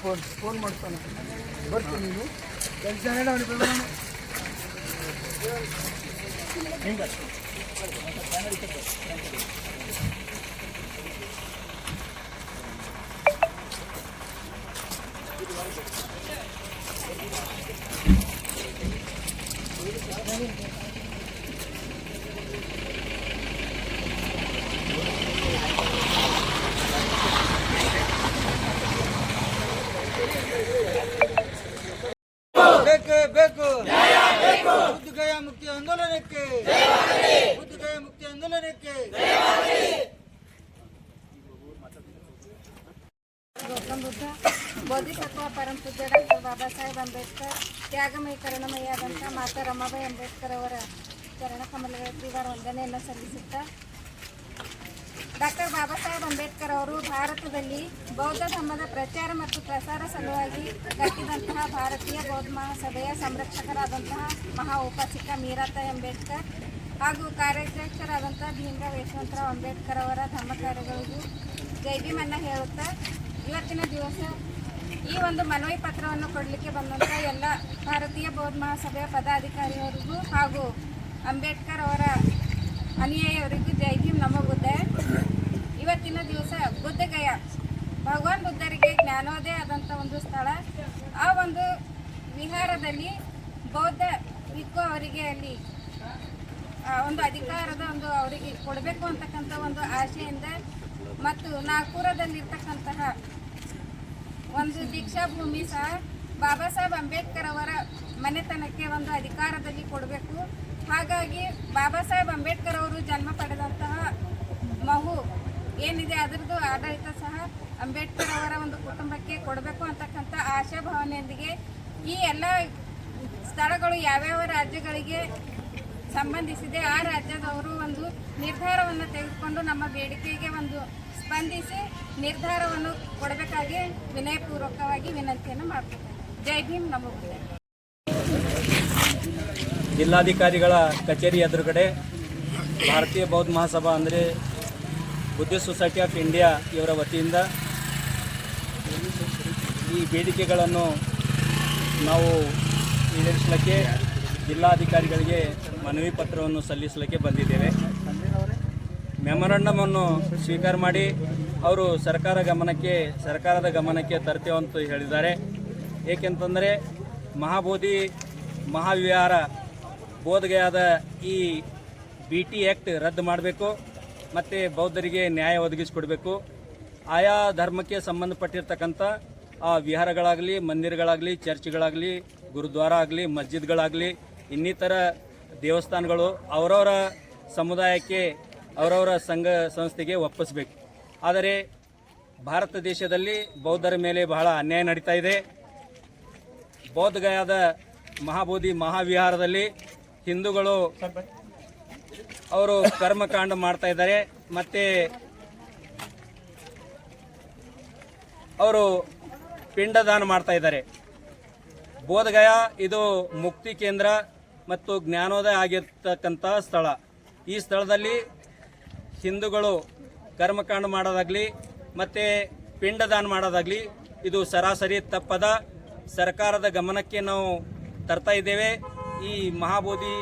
Phone phone ಮಾಡ್ತಾನೆ ಬರ್ತೀನಿ ನೀನು ಕೆಲಸ ಹೇಳ ಅವನಿಗೆ ಬೇಡ ಬೇಕೇ ಬೇಕು ಬುದ್ಧಗಯ ಮುಕ್ತಿ ಆಂದೋಲನಕ್ಕೆ. ಬುದ್ಧಗಯ ಮುಕ್ತಿ ಆಂದೋಲನಕ್ಕೆ. ಗೌತಮ್ ಬುದ್ಧ ಬೋಧಿಸತ್ವ ಪರಂ ಪೂಜ್ಯ ಡಾಕ್ಟರ್ ಬಾಬಾ ಸಾಹೇಬ್ ಅಂಬೇಡ್ಕರ್ ತ್ಯಾಗಮಯ ಕರುಣಮಯಾದಂಥ ಮಾತಾ ರಮಾಬಾಯಿ ಅಂಬೇಡ್ಕರ್ ಅವರ ಚರಣ ಕಮಲಗಳ ತೀವ್ರ ವಂದನೆಯನ್ನು ಸಲ್ಲಿಸುತ್ತಾ ಡಾಕ್ಟರ್ ಬಾಬಾ ಸಾಹೇಬ್ ಅಂಬೇಡ್ಕರ್ ಅವರು ಭಾರತದಲ್ಲಿ ಬೌದ್ಧ ಧರ್ಮದ ಪ್ರಚಾರ ಮತ್ತು ಪ್ರಸಾರ ಸಲುವಾಗಿ ಕಟ್ಟಿದಂತಹ ಭಾರತೀಯ ಬೌದ್ಧ ಮಹಾಸಭೆಯ ಸಂರಕ್ಷಕರಾದಂತಹ ಮಹಾ ಉಪಾಸಿಕ ಮೀರಾತಾಯಿ ಅಂಬೇಡ್ಕರ್ ಹಾಗೂ ಕಾರ್ಯಾಧ್ಯಕ್ಷರಾದಂಥ ಭೀಮರಾವ್ ಯಶವಂತರಾವ್ ಅಂಬೇಡ್ಕರ್ ಅವರ ಧರ್ಮ ಕಾರ್ಯಗಳಿಗೂ ಜೈ ಭೀಮನ್ನ ಹೇಳುತ್ತಾ, ಇವತ್ತಿನ ದಿವಸ ಈ ಒಂದು ಮನವಿ ಪತ್ರವನ್ನು ಕೊಡಲಿಕ್ಕೆ ಬಂದಂಥ ಎಲ್ಲ ಭಾರತೀಯ ಬೌದ್ಧ ಮಹಾಸಭೆಯ ಪದಾಧಿಕಾರಿಯವರಿಗೂ ಹಾಗೂ ಅಂಬೇಡ್ಕರ್ ಅವರ ಅನುಯಾಯಿಯವರಿಗೂ ಜೈ ಭೀಮ್ ನಮೋ ಬುದ್ಧ ಇವತ್ತಿನ ದಿವಸ ಬುದ್ಧಗಯ ಭಗವಾನ್ ಬುದ್ಧರಿಗೆ ಜ್ಞಾನೋದಯ ಆದಂಥ ಒಂದು ಸ್ಥಳ. ಆ ಒಂದು ವಿಹಾರದಲ್ಲಿ ಬೌದ್ಧ ಇಕ್ಕು ಅವರಿಗೆ ಅಲ್ಲಿ ಒಂದು ಅಧಿಕಾರದ ಒಂದು ಅವರಿಗೆ ಕೊಡಬೇಕು ಅಂತಕ್ಕಂಥ ಒಂದು ಆಶೆಯಿಂದ ಮತ್ತು ನಾಗ್ಪುರದಲ್ಲಿರ್ತಕ್ಕಂತಹ ಒಂದು ದೀಕ್ಷಾ ಭೂಮಿ ಸಹ ಬಾಬಾ ಸಾಹೇಬ್ ಅಂಬೇಡ್ಕರ್ ಅವರ ಮನೆತನಕ್ಕೆ ಒಂದು ಅಧಿಕಾರದಲ್ಲಿ ಕೊಡಬೇಕು. ಹಾಗಾಗಿ ಬಾಬಾ ಸಾಹೇಬ್ ಅಂಬೇಡ್ಕರ್ ಅವರು ಜನ್ಮ ಪಡೆದಂತಹ ಮಹು ಏನಿದೆ ಅದರದ್ದು ಆಡಳಿತ ಸಹ ಅಂಬೇಡ್ಕರ್ ಅವರ ಒಂದು ಕುಟುಂಬಕ್ಕೆ ಕೊಡಬೇಕು ಅಂತಕ್ಕಂಥ ಆಶಾಭಾವನೆಯೊಂದಿಗೆ ಈ ಎಲ್ಲ ಸ್ಥಳಗಳು ಯಾವ್ಯಾವ ರಾಜ್ಯಗಳಿಗೆ ಸಂಬಂಧಿಸಿದೆ, ಆ ರಾಜ್ಯದವರು ಒಂದು ನಿರ್ಧಾರವನ್ನು ತೆಗೆದುಕೊಂಡು ನಮ್ಮ ಬೇಡಿಕೆಗೆ ಒಂದು ಸ್ಪಂದಿಸಿ ನಿರ್ಧಾರವನ್ನು ಕೊಡಬೇಕಾಗಿ ವಿನಯಪೂರ್ವಕವಾಗಿ ವಿನಂತಿಯನ್ನು ಮಾಡ್ತಾರೆ ಜೈ ಭೀಮ್ ನಮ್ಮ ಜಿಲ್ಲಾಧಿಕಾರಿಗಳ ಕಚೇರಿ ಎದುರುಗಡೆ ಭಾರತೀಯ ಬೌದ್ಧ ಮಹಾಸಭಾ ಅಂದರೆ ಬುದ್ಧಿಸ್ಟ್ ಸೊಸೈಟಿ ಆಫ್ ಇಂಡಿಯಾ ಇವರ ವತಿಯಿಂದ ಈ ಬೇಡಿಕೆಗಳನ್ನು ನಾವು ಈಡೇರಿಸಲಿಕ್ಕೆ ಜಿಲ್ಲಾಧಿಕಾರಿಗಳಿಗೆ ಮನವಿ ಪತ್ರವನ್ನು ಸಲ್ಲಿಸಲಿಕ್ಕೆ ಬಂದಿದ್ದೇವೆ. ಮೆಮೊರಂಡಮನ್ನು ಸ್ವೀಕಾರ ಮಾಡಿ ಅವರು ಸರ್ಕಾರ ಗಮನಕ್ಕೆ, ಸರ್ಕಾರದ ಗಮನಕ್ಕೆ ತರ್ತೇವಂತ ಹೇಳಿದ್ದಾರೆ. ಏಕೆಂತಂದರೆ ಮಹಾಬೋಧಿ ಮಹಾವಿಹಾರ ಬೋಧಗೆಯಾದ ಈ ಬಿ ಟಿ ಆ್ಯಕ್ಟ್ ರದ್ದು ಮಾಡಬೇಕು, ಮತ್ತು ಬೌದ್ಧರಿಗೆ ನ್ಯಾಯ ಒದಗಿಸಿಕೊಡಬೇಕು. ಆಯಾ ಧರ್ಮಕ್ಕೆ ಸಂಬಂಧಪಟ್ಟಿರ್ತಕ್ಕಂಥ ಆ ವಿಹಾರಗಳಾಗಲಿ ಮಂದಿರಗಳಾಗಲಿ ಚರ್ಚ್ಗಳಾಗಲಿ ಗುರುದ್ವಾರ ಆಗಲಿ ಮಸ್ಜಿದ್ಗಳಾಗಲಿ ಇನ್ನಿತರ ದೇವಸ್ಥಾನಗಳು ಅವರವರ ಸಮುದಾಯಕ್ಕೆ ಅವರವರ ಸಂಘ ಸಂಸ್ಥೆಗೆ ಒಪ್ಪಿಸಬೇಕು. ಆದರೆ ಭಾರತ ದೇಶದಲ್ಲಿ ಬೌದ್ಧರ ಮೇಲೆ ಬಹಳ ಅನ್ಯಾಯ ನಡೀತಾ ಇದೆ. ಬೌದ್ಧಗಯಾದ ಮಹಾಬೋಧಿ ಮಹಾವಿಹಾರದಲ್ಲಿ ಹಿಂದೂಗಳು ಅವರು ಕರ್ಮಕಾಂಡ ಮಾಡ್ತಾ ಇದ್ದಾರೆ. ಮತ್ತೆ ಅವರು ಪಿಂಡದಾನ ಮಾಡ್ತಾ ಇದ್ದಾರೆ. ಬೋಧಗಯ ಇದು ಮುಕ್ತಿ ಕೇಂದ್ರ ಮತ್ತು ಜ್ಞಾನೋದಯ ಆಗಿರ್ತಕ್ಕಂಥ ಸ್ಥಳ. ಈ ಸ್ಥಳದಲ್ಲಿ ಹಿಂದೂಗಳು ಕರ್ಮಕಾಂಡ ಮಾಡೋದಾಗಲಿ ಮತ್ತು ಪಿಂಡದಾನ ಮಾಡೋದಾಗಲಿ ಇದು ಸರಾಸರಿ ತಪ್ಪದ ಸರ್ಕಾರದ ಗಮನಕ್ಕೆ ನಾವು ತರ್ತಾ ಇದ್ದೇವೆ. ಈ ಮಹಾಬೋಧಿ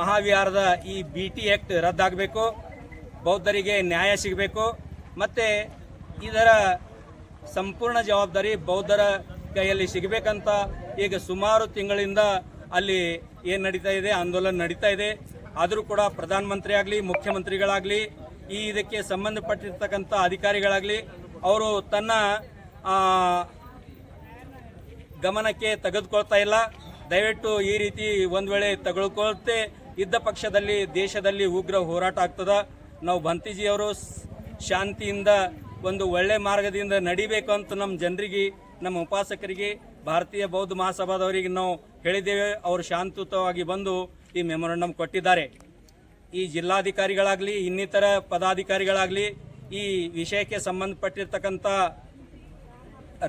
ಮಹಾವಿಹಾರದ ಈ ಬಿ ಟಿ ಆ್ಯಕ್ಟ್ ರದ್ದಾಗಬೇಕು. ಬೌದ್ಧರಿಗೆ ನ್ಯಾಯ ಸಿಗಬೇಕು. ಮತ್ತು ಇದರ ಸಂಪೂರ್ಣ ಜವಾಬ್ದಾರಿ ಬೌದ್ಧರ ಕೈಯಲ್ಲಿ ಸಿಗಬೇಕಂತ ಈಗ ಸುಮಾರು ತಿಂಗಳಿಂದ ಅಲ್ಲಿ ಏನು ನಡೀತಾ ಇದೆ, ಆಂದೋಲನ ನಡೀತಾ ಇದೆ. ಆದರೂ ಕೂಡ ಪ್ರಧಾನಮಂತ್ರಿ ಆಗಲಿ ಮುಖ್ಯಮಂತ್ರಿಗಳಾಗಲಿ, ಈ ಇದಕ್ಕೆ ಸಂಬಂಧಪಟ್ಟಿರ್ತಕ್ಕಂಥ ಅಧಿಕಾರಿಗಳಾಗಲಿ, ಅವರು ತನ್ನ ಗಮನಕ್ಕೆ ತೆಗೆದುಕೊಳ್ತಾ ಇಲ್ಲ. ದಯವಿಟ್ಟು ಈ ರೀತಿ ಒಂದು ವೇಳೆ ತಗೊಳ್ಕೊಳ್ತೆ, ಇದ್ದ ಪಕ್ಷದಲ್ಲಿ, ದೇಶದಲ್ಲಿ ಉಗ್ರ ಹೋರಾಟ ಆಗ್ತದ. ನಾವು ಭಂತಿಜಿಯವರು ಶಾಂತಿಯಿಂದ ಒಂದು ಒಳ್ಳೆ ಮಾರ್ಗದಿಂದ ನಡಿಬೇಕು ಅಂತ ನಮ್ಮ ಜನರಿಗೆ, ನಮ್ಮ ಉಪಾಸಕರಿಗೆ, ಭಾರತೀಯ ಬೌದ್ಧ ಮಹಾಸಭಾದವರಿಗೆ ನಾವು ಹೇಳಿದ್ದೇವೆ. ಅವರು ಶಾಂತಿಯುತವಾಗಿ ಬಂದು ಈ ಮೆಮೊರಂಡಮ್ ಕೊಟ್ಟಿದ್ದಾರೆ. ಈ ಜಿಲ್ಲಾಧಿಕಾರಿಗಳಾಗಲಿ, ಇನ್ನಿತರ ಪದಾಧಿಕಾರಿಗಳಾಗಲಿ, ಈ ವಿಷಯಕ್ಕೆ ಸಂಬಂಧಪಟ್ಟಿರ್ತಕ್ಕಂಥ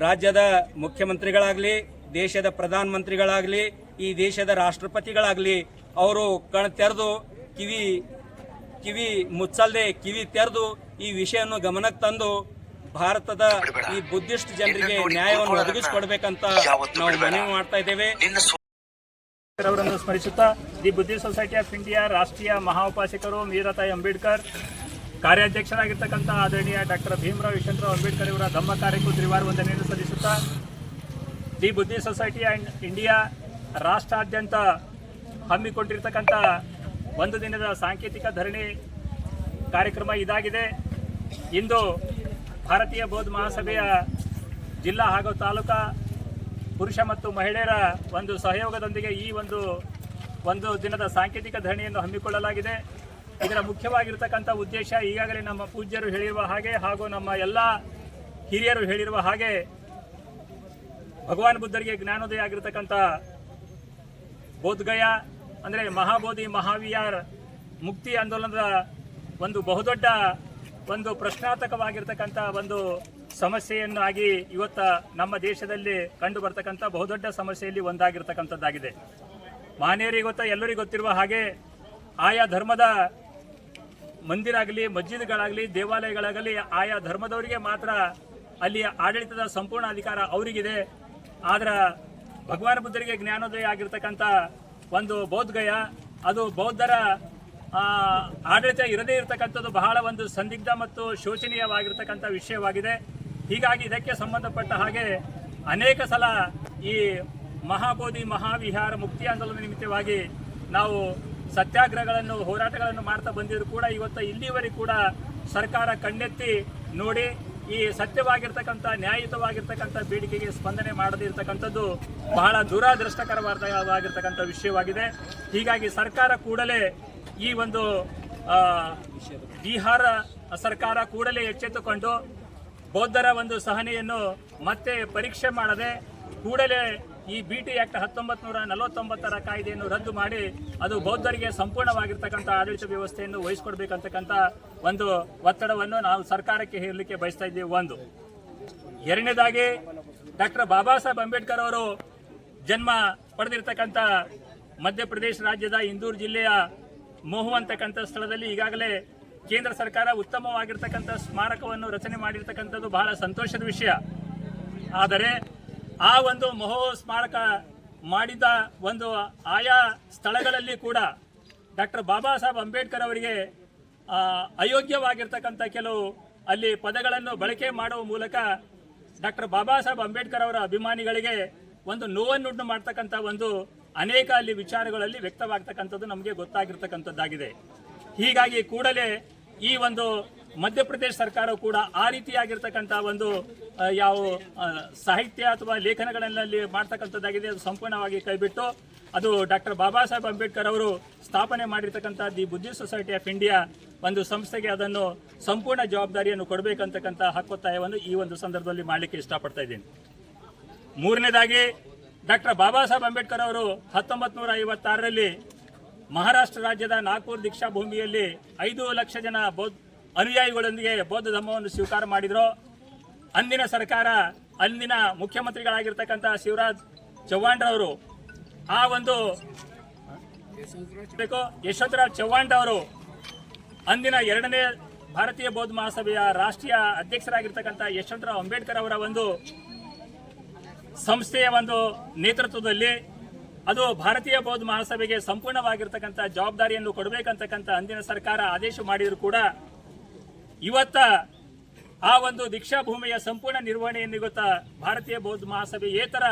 ರಾಜ್ಯದ ಮುಖ್ಯಮಂತ್ರಿಗಳಾಗಲಿ, ದೇಶದ ಪ್ರಧಾನಮಂತ್ರಿಗಳಾಗಲಿ, ಈ ದೇಶದ ರಾಷ್ಟ್ರಪತಿಗಳಾಗಲಿ, ಅವರು ಕಣ್ ತೆರೆದು ಕಿವಿ ಕಿವಿ ಮುಚ್ಚಲ್ದೆ ಕಿವಿ ತೆರೆದು ಈ ವಿಷಯವನ್ನು ಗಮನಕ್ಕೆ ತಂದು ಭಾರತದ ಈ ಬುದ್ಧಿಸ್ಟ್ ಜನರಿಗೆ ನ್ಯಾಯವನ್ನು ಒದಗಿಸಿಕೊಡ್ಬೇಕಂತ ನಾವು ಮನವಿ ಮಾಡ್ತಾ ಇದ್ದೇವೆ. ಅವರನ್ನು ಸ್ಮರಿಸುತ್ತಾ the Buddhist society of India ರಾಷ್ಟ್ರೀಯ ಮಹಾ ಉಪಾಸಕರು ಮೀರಾತಾಯಿ ಅಂಬೇಡ್ಕರ್ ಕಾರ್ಯಾಧ್ಯಕ್ಷರಾಗಿರ್ತಕ್ಕಂಥ ಆದರಣೀಯ ಡಾಕ್ಟರ್ ಭೀಮರಾವ್ ಯಶವಂತರಾವ್ ಅಂಬೇಡ್ಕರ್ ಇವರ ಧಮ್ಮ ಕಾರ್ಯಕ್ಕೂ ತ್ರಿವಾರ ವಂದನೆಯನ್ನು ಸಲ್ಲಿಸುತ್ತಾ the Buddhist society and India ರಾಷ್ಟ್ರಾದ್ಯಂತ ಹಮ್ಮಿಕೊಂಡಿರ್ತಕ್ಕಂಥ ಒಂದು ದಿನದ ಸಾಂಕೇತಿಕ ಧರಣಿ ಕಾರ್ಯಕ್ರಮ ಇದಾಗಿದೆ. ಇಂದು ಭಾರತೀಯ ಬೌದ್ಧ ಮಹಾಸಭೆಯ ಜಿಲ್ಲಾ ಹಾಗೂ ತಾಲೂಕಾ ಪುರುಷ ಮತ್ತು ಮಹಿಳೆಯರ ಒಂದು ಸಹಯೋಗದೊಂದಿಗೆ ಈ ಒಂದು ಒಂದು ದಿನದ ಸಾಂಕೇತಿಕ ಧರಣಿಯನ್ನು ಹಮ್ಮಿಕೊಳ್ಳಲಾಗಿದೆ. ಇದರ ಮುಖ್ಯವಾಗಿರ್ತಕ್ಕಂಥ ಉದ್ದೇಶ ಈಗಾಗಲೇ ನಮ್ಮ ಪೂಜ್ಯರು ಹೇಳಿರುವ ಹಾಗೆ ಹಾಗೂ ನಮ್ಮ ಎಲ್ಲ ಹಿರಿಯರು ಹೇಳಿರುವ ಹಾಗೆ ಭಗವಾನ್ ಬುದ್ಧರಿಗೆ ಜ್ಞಾನೋದಯ ಆಗಿರ್ತಕ್ಕಂಥ ಬೋಧ್ಗಯ ಅಂದರೆ ಮಹಾಬೋಧಿ ಮಹಾವಿಯಾರ್ ಮುಕ್ತಿ ಆಂದೋಲನದ ಒಂದು ಬಹುದೊಡ್ಡ ಒಂದು ಪ್ರಶ್ನಾರ್ಥಕವಾಗಿರ್ತಕ್ಕಂಥ ಒಂದು ಸಮಸ್ಯೆಯನ್ನು ಆಗಿ ಇವತ್ತ ನಮ್ಮ ದೇಶದಲ್ಲಿ ಕಂಡು ಬರ್ತಕ್ಕಂಥ ಬಹುದೊಡ್ಡ ಸಮಸ್ಯೆಯಲ್ಲಿ ಒಂದಾಗಿರ್ತಕ್ಕಂಥದ್ದಾಗಿದೆ. ಮಾನ್ಯರಿಗೆ ಗೊತ್ತ, ಎಲ್ಲರಿಗೂ ಗೊತ್ತಿರುವ ಹಾಗೆ ಆಯಾ ಧರ್ಮದ ಮಂದಿರ ಆಗಲಿ ಮಸ್ಜಿದ್ಗಳಾಗಲಿ, ದೇವಾಲಯಗಳಾಗಲಿ ಆಯಾ ಧರ್ಮದವರಿಗೆ ಮಾತ್ರ ಅಲ್ಲಿ ಆಡಳಿತದ ಸಂಪೂರ್ಣ ಅಧಿಕಾರ ಅವರಿಗಿದೆ. ಆದರೆ ಭಗವಾನ್ ಬುದ್ಧರಿಗೆ ಜ್ಞಾನೋದಯ ಆಗಿರ್ತಕ್ಕಂಥ ಒಂದು ಬೌದ್ಧಗಯ ಅದು ಬೌದ್ಧರ ಆಡಳಿತ ಇರದೇ ಇರತಕ್ಕಂಥದ್ದು ಬಹಳ ಒಂದು ಸಂದಿಗ್ಧ ಮತ್ತು ಶೋಚನೀಯವಾಗಿರ್ತಕ್ಕಂಥ ವಿಷಯವಾಗಿದೆ. ಹೀಗಾಗಿ ಇದಕ್ಕೆ ಸಂಬಂಧಪಟ್ಟ ಹಾಗೆ ಅನೇಕ ಸಲ ಈ ಮಹಾಬೋಧಿ, ಮಹಾವಿಹಾರ ಮುಕ್ತಿ ಆಂದೋಲನ ನಿಮಿತ್ತವಾಗಿ ನಾವು ಸತ್ಯಾಗ್ರಹಗಳನ್ನು, ಹೋರಾಟಗಳನ್ನು ಮಾಡ್ತಾ ಬಂದಿದ್ರು ಕೂಡ ಇವತ್ತು ಇಲ್ಲಿವರೆಗೂ ಕೂಡ ಸರ್ಕಾರ ಕಣ್ಣೆತ್ತಿ ನೋಡಿ ಈ ಸತ್ಯವಾಗಿರ್ತಕ್ಕಂಥ, ನ್ಯಾಯಯುತವಾಗಿರ್ತಕ್ಕಂಥ ಬೇಡಿಕೆಗೆ ಸ್ಪಂದನೆ ಮಾಡದೇ ಇರತಕ್ಕಂಥದ್ದು ಬಹಳ ದುರಾದೃಷ್ಟಕರವಾದವಾಗಿರ್ತಕ್ಕಂಥ ವಿಷಯವಾಗಿದೆ. ಹೀಗಾಗಿ ಸರ್ಕಾರ ಕೂಡಲೇ ಈ ಒಂದು ಬಿಹಾರ ಸರ್ಕಾರ ಕೂಡಲೇ ಎಚ್ಚೆತ್ತುಕೊಂಡು ಬೌದ್ಧರ ಒಂದು ಸಹನೆಯನ್ನು ಮತ್ತೆ ಪರೀಕ್ಷೆ ಮಾಡದೆ ಕೂಡಲೇ ಈ ಬಿ ಟಿ ಆಕ್ಟ್ ಹತ್ತೊಂಬತ್ತು ನೂರ ನಲವತ್ತೊಂಬತ್ತರ ಕಾಯ್ದೆಯನ್ನು ರದ್ದು ಮಾಡಿ ಅದು ಬೌದ್ಧರಿಗೆ ಸಂಪೂರ್ಣವಾಗಿರ್ತಕ್ಕಂಥ ಆಡಳಿತ ವ್ಯವಸ್ಥೆಯನ್ನು ವಹಿಸ್ಕೊಡ್ಬೇಕಂತಕ್ಕಂಥ ಒಂದು ಒತ್ತಡವನ್ನು ನಾವು ಸರ್ಕಾರಕ್ಕೆ ಹೇರಲಿಕ್ಕೆ ಬಯಸ್ತಾ ಇದ್ದೀವಿ. ಒಂದು. ಎರಡನೇದಾಗಿ ಡಾಕ್ಟರ್ ಬಾಬಾ ಸಾಹೇಬ್ ಅಂಬೇಡ್ಕರ್ ಅವರು ಜನ್ಮ ಪಡೆದಿರ್ತಕ್ಕಂಥ ಮಧ್ಯಪ್ರದೇಶ ರಾಜ್ಯದ ಇಂದೂರು ಜಿಲ್ಲೆಯ ಮೋಹು ಅಂತಕ್ಕಂಥ ಸ್ಥಳದಲ್ಲಿ ಈಗಾಗಲೇ ಕೇಂದ್ರ ಸರ್ಕಾರ ಉತ್ತಮವಾಗಿರ್ತಕ್ಕಂಥ ಸ್ಮಾರಕವನ್ನು ರಚನೆ ಮಾಡಿರ್ತಕ್ಕಂಥದ್ದು ಬಹಳ ಸಂತೋಷದ ವಿಷಯ. ಆದರೆ ಆ ಒಂದು ಮಹೋ ಸ್ಮಾರಕ ಮಾಡಿದ ಒಂದು ಆಯಾ ಸ್ಥಳಗಳಲ್ಲಿ ಕೂಡ ಡಾಕ್ಟರ್ ಬಾಬಾ ಸಾಹೇಬ್ ಅಂಬೇಡ್ಕರ್ ಅವರಿಗೆ ಅಯೋಗ್ಯವಾಗಿರ್ತಕ್ಕಂಥ ಕೆಲವು ಅಲ್ಲಿ ಪದಗಳನ್ನು ಬಳಕೆ ಮಾಡುವ ಮೂಲಕ ಡಾಕ್ಟರ್ ಬಾಬಾ ಸಾಹೇಬ್ ಅಂಬೇಡ್ಕರ್ ಅವರ ಅಭಿಮಾನಿಗಳಿಗೆ ಒಂದು ನೋವನ್ನುಂಟು ಮಾಡ್ತಕ್ಕಂಥ ಒಂದು ಅನೇಕ ಅಲ್ಲಿ ವಿಚಾರಗಳಲ್ಲಿ ವ್ಯಕ್ತವಾಗ್ತಕ್ಕಂಥದ್ದು ನಮಗೆ ಗೊತ್ತಾಗಿರ್ತಕ್ಕಂಥದ್ದಾಗಿದೆ. ಹೀಗಾಗಿ ಕೂಡಲೇ ಈ ಒಂದು ಮಧ್ಯಪ್ರದೇಶ ಸರ್ಕಾರ ಕೂಡ ಆ ರೀತಿಯಾಗಿರ್ತಕ್ಕಂಥ ಒಂದು ಯಾವ ಸಾಹಿತ್ಯ ಅಥವಾ ಲೇಖನಗಳಲ್ಲಿ ಮಾಡ್ತಕ್ಕಂಥದ್ದಾಗಿದೆ, ಅದು ಸಂಪೂರ್ಣವಾಗಿ ಕೈಬಿಟ್ಟು ಅದು ಡಾಕ್ಟರ್ ಬಾಬಾ ಸಾಹೇಬ್ ಅಂಬೇಡ್ಕರ್ ಅವರು ಸ್ಥಾಪನೆ ಮಾಡಿರ್ತಕ್ಕಂಥ the Buddhist society of India ಒಂದು ಸಂಸ್ಥೆಗೆ ಅದನ್ನು ಸಂಪೂರ್ಣ ಜವಾಬ್ದಾರಿಯನ್ನು ಕೊಡಬೇಕಂತಕ್ಕಂಥ ಹಕ್ಕೊತ್ತಾಯವನ್ನು ಈ ಒಂದು ಸಂದರ್ಭದಲ್ಲಿ ಮಾಡಲಿಕ್ಕೆ ಇಷ್ಟಪಡ್ತಾ ಇದ್ದೀನಿ. ಮೂರನೇದಾಗಿ, ಡಾಕ್ಟರ್ ಬಾಬಾ ಸಾಹೇಬ್ ಅಂಬೇಡ್ಕರ್ ಅವರು ಹತ್ತೊಂಬತ್ತು ನೂರ ಐವತ್ತಾರರಲ್ಲಿ ಮಹಾರಾಷ್ಟ್ರ ರಾಜ್ಯದ ನಾಗ್ಪುರ್ ದೀಕ್ಷಾ ಭೂಮಿಯಲ್ಲಿ ಐದು ಲಕ್ಷ ಜನ ಬೌದ್ಧ ಅನುಯಾಯಿಗಳೊಂದಿಗೆ ಬೌದ್ಧ ಧರ್ಮವನ್ನು ಸ್ವೀಕಾರ ಮಾಡಿದರು, ಅಂದಿನ ಸರ್ಕಾರ, ಅಂದಿನ ಮುಖ್ಯಮಂತ್ರಿಗಳಾಗಿರ್ತಕ್ಕಂಥ ಶಿವರಾಜ್ ಚವ್ಹಾಣ್ರವರು ಆ ಒಂದು ಯಶವಂತರಾವ್ ಚೌಹಾಣ್ ಅವರು ಅಂದಿನ ಎರಡನೇ ಭಾರತೀಯ ಬೌದ್ಧ ಮಹಾಸಭೆಯ ರಾಷ್ಟ್ರೀಯ ಅಧ್ಯಕ್ಷರಾಗಿರ್ತಕ್ಕಂಥ ಯಶವಂತರಾವ್ ಅಂಬೇಡ್ಕರ್ ಅವರ ಒಂದು ಸಂಸ್ಥೆಯ ಒಂದು ನೇತೃತ್ವದಲ್ಲಿ ಅದು ಭಾರತೀಯ ಬೌದ್ಧ ಮಹಾಸಭೆಗೆ ಸಂಪೂರ್ಣವಾಗಿರ್ತಕ್ಕಂಥ ಜವಾಬ್ದಾರಿಯನ್ನು ಕೊಡಬೇಕಂತಕ್ಕಂಥ ಅಂದಿನ ಸರ್ಕಾರ ಆದೇಶ ಮಾಡಿದರೂ ಕೂಡ ಇವತ್ತ ಆ ಒಂದು ದೀಕ್ಷಾ ಭೂಮಿಯ ಸಂಪೂರ್ಣ ನಿರ್ವಹಣೆಯನ್ನು ಗೊತ್ತಾ ಭಾರತೀಯ ಬೌದ್ಧ ಮಹಾಸಭೆ ಏತರ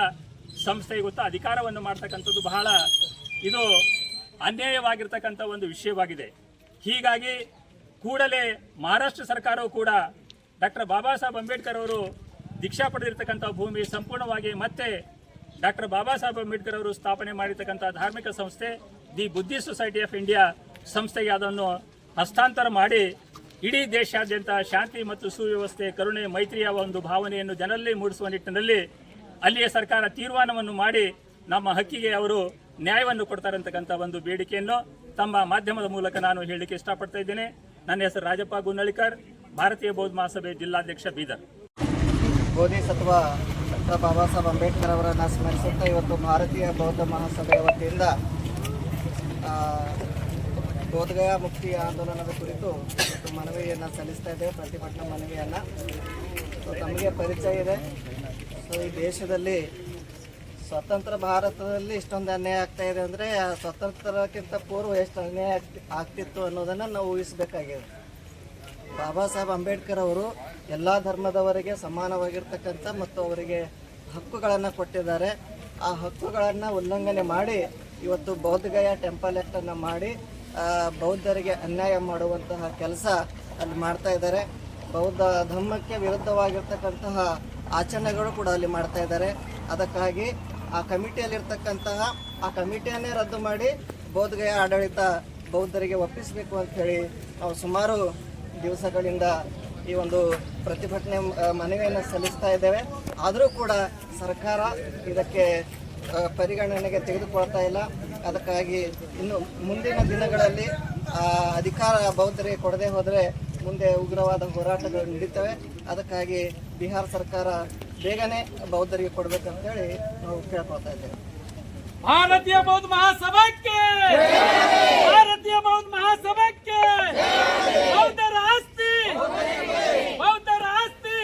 ಸಂಸ್ಥೆ ಗೊತ್ತಾ ಅಧಿಕಾರವನ್ನು ಮಾಡ್ತಕ್ಕಂಥದ್ದು ಬಹಳ ಇದು ಅನ್ಯಾಯವಾಗಿರ್ತಕ್ಕಂಥ ಒಂದು ವಿಷಯವಾಗಿದೆ. ಹೀಗಾಗಿ ಕೂಡಲೇ ಮಹಾರಾಷ್ಟ್ರ ಸರ್ಕಾರವು ಕೂಡ ಡಾಕ್ಟರ್ ಬಾಬಾ ಸಾಹೇಬ್ ಅಂಬೇಡ್ಕರ್ ಅವರು ದೀಕ್ಷಾ ಪಡೆದಿರ್ತಕ್ಕಂಥ ಭೂಮಿ ಸಂಪೂರ್ಣವಾಗಿ ಮತ್ತೆ ಡಾಕ್ಟರ್ ಬಾಬಾ ಸಾಹೇಬ್ ಅಂಬೇಡ್ಕರ್ ಅವರು ಸ್ಥಾಪನೆ ಮಾಡಿರ್ತಕ್ಕಂಥ ಧಾರ್ಮಿಕ ಸಂಸ್ಥೆ the Buddhist society of India ಸಂಸ್ಥೆಗೆ ಅದನ್ನು ಹಸ್ತಾಂತರ ಮಾಡಿ ಇಡೀ ದೇಶಾದ್ಯಂತ ಶಾಂತಿ ಮತ್ತು ಸುವ್ಯವಸ್ಥೆ, ಕರುಣೆ, ಮೈತ್ರಿಯ ಒಂದು ಭಾವನೆಯನ್ನು ಜನರಲ್ಲಿ ಮೂಡಿಸುವ ನಿಟ್ಟಿನಲ್ಲಿ ಅಲ್ಲಿಯ ಸರ್ಕಾರ ತೀರ್ಮಾನವನ್ನು ಮಾಡಿ ನಮ್ಮ ಹಕ್ಕಿಗೆ ಅವರು ನ್ಯಾಯವನ್ನು ಕೊಡ್ತಾರಂತಕ್ಕಂಥ ಒಂದು ಬೇಡಿಕೆಯನ್ನು ತಮ್ಮ ಮಾಧ್ಯಮದ ಮೂಲಕ ನಾನು ಹೇಳಲಿಕ್ಕೆ ಇಷ್ಟಪಡ್ತಾ ಇದ್ದೇನೆ. ನನ್ನ ಹೆಸರು ರಾಜಪ್ಪ ಗುನ್ನಳಿಕರ್ ಭಾರತೀಯ ಬೌದ್ಧ ಮಹಾಸಭೆ ಜಿಲ್ಲಾಧ್ಯಕ್ಷ ಬೀದರ್. ಬೋಧಿಸತ್ವ ಡಾಕ್ಟರ್ ಬಾಬಾ ಸಾಹೇಬ್ ಅಂಬೇಡ್ಕರ್ ಅವರನ್ನು ಸ್ಮರಿಸುತ್ತಾ ಇವತ್ತು ಭಾರತೀಯ ಬೌದ್ಧ ಮಹಾಸಭೆಯ ವತಿಯಿಂದ ಬೋಧಗಯ ಮುಕ್ತಿ ಆಂದೋಲನದ ಕುರಿತು ಮನವಿಯನ್ನು ಸಲ್ಲಿಸ್ತಾ ಇದ್ದೇವೆ ಪ್ರತಿಭಟನಾ ಮನವಿಯನ್ನು. ಸೊ ತಮಗೆ ಪರಿಚಯ ಇದೆ. ಸೊ ಈ ದೇಶದಲ್ಲಿ ಸ್ವತಂತ್ರ ಭಾರತದಲ್ಲಿ ಇಷ್ಟೊಂದು ಅನ್ಯಾಯ ಆಗ್ತಾ ಇದೆ ಅಂದರೆ ಸ್ವತಂತ್ರಕ್ಕಿಂತ ಪೂರ್ವ ಎಷ್ಟು ಅನ್ಯಾಯ ಆಗ್ತಿ- ಆಗ್ತಿತ್ತು ಅನ್ನೋದನ್ನು ನಾವು ಊಹಿಸಬೇಕಾಗಿದೆ. ಬಾಬಾ ಸಾಹೇಬ್ ಅಂಬೇಡ್ಕರ್ ಅವರು ಎಲ್ಲ ಧರ್ಮದವರಿಗೆ ಸಮಾನವಾಗಿರ್ತಕ್ಕಂಥ ಮತ್ತು ಅವರಿಗೆ ಹಕ್ಕುಗಳನ್ನು ಕೊಟ್ಟಿದ್ದಾರೆ. ಆ ಹಕ್ಕುಗಳನ್ನು ಉಲ್ಲಂಘನೆ ಮಾಡಿ ಇವತ್ತು ಬೌದ್ಧಗಯ ಟೆಂಪಲ್ ಆ್ಯಕ್ಟನ್ನು ಮಾಡಿ ಬೌದ್ಧರಿಗೆ ಅನ್ಯಾಯ ಮಾಡುವಂತಹ ಕೆಲಸ ಅಲ್ಲಿ ಮಾಡ್ತಾ ಇದ್ದಾರೆ. ಬೌದ್ಧ ಧರ್ಮಕ್ಕೆ ವಿರುದ್ಧವಾಗಿರ್ತಕ್ಕಂತಹ ಆಚರಣೆಗಳು ಕೂಡ ಅಲ್ಲಿ ಮಾಡ್ತಾ ಇದ್ದಾರೆ. ಅದಕ್ಕಾಗಿ ಆ ಕಮಿಟಿಯಲ್ಲಿರ್ತಕ್ಕಂತಹ ಆ ಕಮಿಟಿಯನ್ನೇ ರದ್ದು ಮಾಡಿ ಬೌದ್ಧಗಯ ಆಡಳಿತ ಬೌದ್ಧರಿಗೆ ಒಪ್ಪಿಸಬೇಕು ಅಂತ ಹೇಳಿ ನಾವು ಸುಮಾರು ದಿವಸಗಳಿಂದ ಈ ಒಂದು ಪ್ರತಿಭಟನೆ ಮನವಿಯನ್ನು ಸಲ್ಲಿಸ್ತಾ ಇದ್ದೇವೆ. ಆದರೂ ಕೂಡ ಸರ್ಕಾರ ಇದಕ್ಕೆ ಪರಿಗಣನೆಗೆ ತೆಗೆದುಕೊಳ್ತಾ ಇಲ್ಲ. ಅದಕ್ಕಾಗಿ ಇನ್ನು ಮುಂದಿನ ದಿನಗಳಲ್ಲಿ ಅಧಿಕಾರ ಬೌದ್ಧರಿಗೆ ಕೊಡದೆ ಹೋದರೆ ಮುಂದೆ ಉಗ್ರವಾದ ಹೋರಾಟಗಳು ನಡೀತವೆ. ಅದಕ್ಕಾಗಿ ಬಿಹಾರ ಸರ್ಕಾರ ಬೇಗನೆ ಬೌದ್ಧರಿಗೆ ಕೊಡಬೇಕಂತೇಳಿ ನಾವು ಕೇಳ್ಕೊಳ್ತಾ ಇದ್ದೇವೆ. ಭಾರತೀಯ ಬೌದ್ಧ ಮಹಾಸಭಾಕ್ಕೆ! ಭಾರತೀಯ ಬೌದ್ಧ ಮಹಾಸಭಾಕ್ಕೆ ಬೌದ್ಧರ ಆಸ್ತಿ ಬೌದ್ಧರ ಆಸ್ತಿ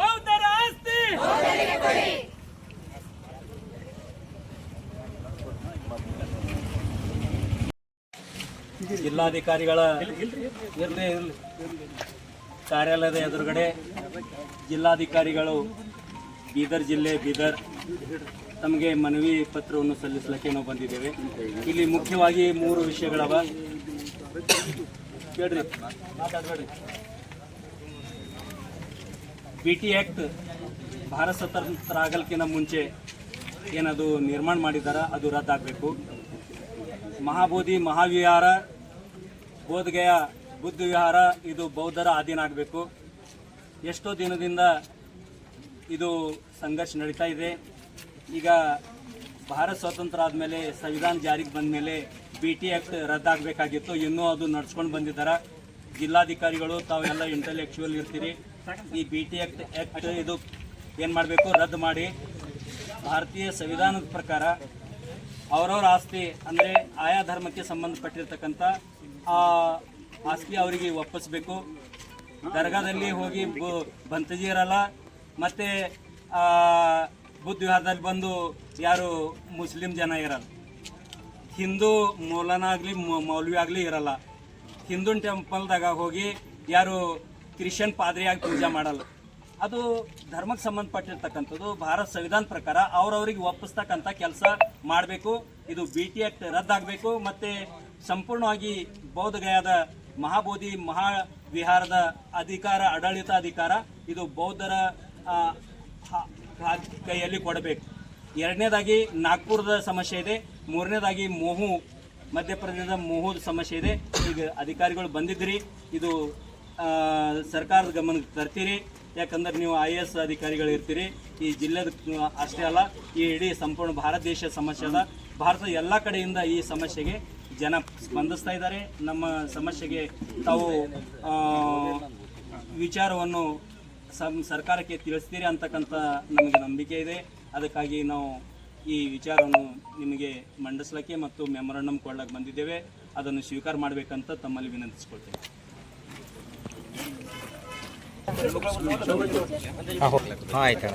ಬೌದ್ಧರ ಆಸ್ತಿ ಜಿಲ್ಲಾಧಿಕಾರಿಗಳ ಕಾರ್ಯಾಲಯದ ಎದುರುಗಡೆ ಜಿಲ್ಲಾಧಿಕಾರಿಗಳು, ಬೀದರ್ ಜಿಲ್ಲೆ, ಬೀದರ್ ತಮಗೆ ಮನವಿ ಪತ್ರವನ್ನು ಸಲ್ಲಿಸಲಿಕ್ಕೆ ನಾವು ಬಂದಿದ್ದೇವೆ. ಇಲ್ಲಿ ಮುಖ್ಯವಾಗಿ ಮೂರು ವಿಷಯಗಳವ. ಕೇಳ್ರಿ. ಮಾತಾಡಬೇಡ್ರಿ. ಬಿ ಟಿ ಆ್ಯಕ್ಟ್ ಭಾರತ ಸ್ವತಂತ್ರ ಆಗಲಿಕ್ಕಿಂತ ಮುಂಚೆ ಏನದು ನಿರ್ಮಾಣ ಮಾಡಿದಾರ ಅದು ರದ್ದಾಗಬೇಕು. ಮಹಾಬೋಧಿ, ಮಹಾವಿಹಾರ ಬೋಧಗಯ ಬುದ್ಧ ವಿಹಾರ ಇದು ಬೌದ್ಧರ ಅಧೀನ ಆಗಬೇಕು. ಎಷ್ಟೋ ದಿನದಿಂದ ಇದು ಸಂಘರ್ಷ ನಡೀತಾ ಇದೆ. ಈಗ ಭಾರತ ಸ್ವತಂತ್ರ ಆದಮೇಲೆ ಸಂವಿಧಾನ ಜಾರಿಗೆ ಬಂದ ಮೇಲೆ ಬಿ ಟಿ ಆ್ಯಕ್ಟ್ ರದ್ದಾಗಬೇಕಾಗಿತ್ತು. ಇನ್ನೂ ಅದು ನಡ್ಸ್ಕೊಂಡು ಬಂದಿದ್ದಾರೆ ಜಿಲ್ಲಾಧಿಕಾರಿಗಳು, ತಾವೆಲ್ಲ ಇಂಟೆಲೆಕ್ಚುವಲ್ ಇರ್ತೀರಿ. ಈ ಬಿ ಟಿ ಆ್ಯಕ್ಟ್ ಆ್ಯಕ್ಟ್ ಇದು ಏನು ಮಾಡಬೇಕು? ರದ್ದು ಮಾಡಿ. ಭಾರತೀಯ ಸಂವಿಧಾನದ ಪ್ರಕಾರ ಅವರವ್ರ ಆಸ್ತಿ ಅಂದರೆ ಆಯಾ ಧರ್ಮಕ್ಕೆ ಸಂಬಂಧಪಟ್ಟಿರ್ತಕ್ಕಂಥ ಆ ಆಸ್ತಿ ಅವರಿಗೆ ಒಪ್ಪಿಸ್ಬೇಕು. ದರ್ಗಾದಲ್ಲಿ ಹೋಗಿ ಬಂತಜಿ ಇರಲ್ಲ. ಮತ್ತು ಬುದ್ಧ ವಿಹಾರದಲ್ಲಿ ಬಂದು ಯಾರು ಮುಸ್ಲಿಂ ಜನ ಇರಲ್ಲ. ಹಿಂದೂ ಮೌಲಾನ ಆಗಲಿ ಮೌಲ್ವಿ ಆಗಲಿ ಇರಲ್ಲ. ಹಿಂದೂ ಟೆಂಪಲ್ದಾಗ ಹೋಗಿ ಯಾರು ಕ್ರಿಶ್ಚಿಯನ್ ಪಾದ್ರಿಯಾಗಿ ಪೂಜೆ ಮಾಡಲ್ಲ. ಅದು ಧರ್ಮಕ್ಕೆ ಸಂಬಂಧಪಟ್ಟಿರ್ತಕ್ಕಂಥದ್ದು ಭಾರತ ಸಂವಿಧಾನ ಪ್ರಕಾರ ಅವ್ರವ್ರಿಗೆ ಒಪ್ಪಿಸ್ತಕ್ಕಂಥ ಕೆಲಸ ಮಾಡಬೇಕು. ಇದು ಬಿ ಟಿ ಆ್ಯಕ್ಟ್ ರದ್ದಾಗಬೇಕು. ಮತ್ತು ಸಂಪೂರ್ಣವಾಗಿ ಬೌದ್ಧಗಯಾದ ಮಹಾಬೋಧಿ ಮಹಾ ವಿಹಾರದ ಅಧಿಕಾರ, ಆಡಳಿತಾಧಿಕಾರ ಇದು ಬೌದ್ಧರ ಕೈಯಲ್ಲಿ ಕೊಡಬೇಕು. ಎರಡನೇದಾಗಿ ನಾಗ್ಪುರದ ಸಮಸ್ಯೆ ಇದೆ. ಮೂರನೇದಾಗಿ ಮೋಹು, ಮಧ್ಯಪ್ರದೇಶದ ಮೋಹದ ಸಮಸ್ಯೆ ಇದೆ. ಈಗ ಅಧಿಕಾರಿಗಳು ಬಂದಿದ್ರಿ ಇದು ಸರ್ಕಾರದ ಗಮನಕ್ಕೆ ತರ್ತೀರಿ. ಯಾಕಂದ್ರೆ ನೀವು ಐ ಎಸ್ ಅಧಿಕಾರಿಗಳು ಇರ್ತೀರಿ. ಈ ಜಿಲ್ಲೆದ, ಅಷ್ಟೇ ಅಲ್ಲ, ಈ ಇಡೀ ಸಂಪೂರ್ಣ ಭಾರತ ದೇಶ ಸಮಸ್ಯೆ ಅದ. ಭಾರತದ ಎಲ್ಲ ಕಡೆಯಿಂದ ಈ ಸಮಸ್ಯೆಗೆ ಜನ ಸ್ಪಂದಿಸ್ತಾ ಇದ್ದಾರೆ. ನಮ್ಮ ಸಮಸ್ಯೆಗೆ ತಾವು ವಿಚಾರವನ್ನು ಸಮ್ ಸರ್ಕಾರಕ್ಕೆ ತಿಳಿಸ್ತೀರಿ ಅಂತಕ್ಕಂಥ ನಮಗೆ ನಂಬಿಕೆ ಇದೆ. ಅದಕ್ಕಾಗಿ ನಾವು ಈ ವಿಚಾರವನ್ನು ನಿಮಗೆ ಮಂಡಿಸ್ಲಿಕ್ಕೆ ಮತ್ತು ಮೆಮೊರಂಡಮ್ ಕೊಡ್ಲಿಕ್ಕೆ ಬಂದಿದ್ದೇವೆ. ಅದನ್ನು ಸ್ವೀಕಾರ ಮಾಡಬೇಕಂತ ತಮ್ಮಲ್ಲಿ ವಿನಂತಿಸ್ಕೊಳ್ತೇವೆ ಹಾಂ ಆಯ್ತು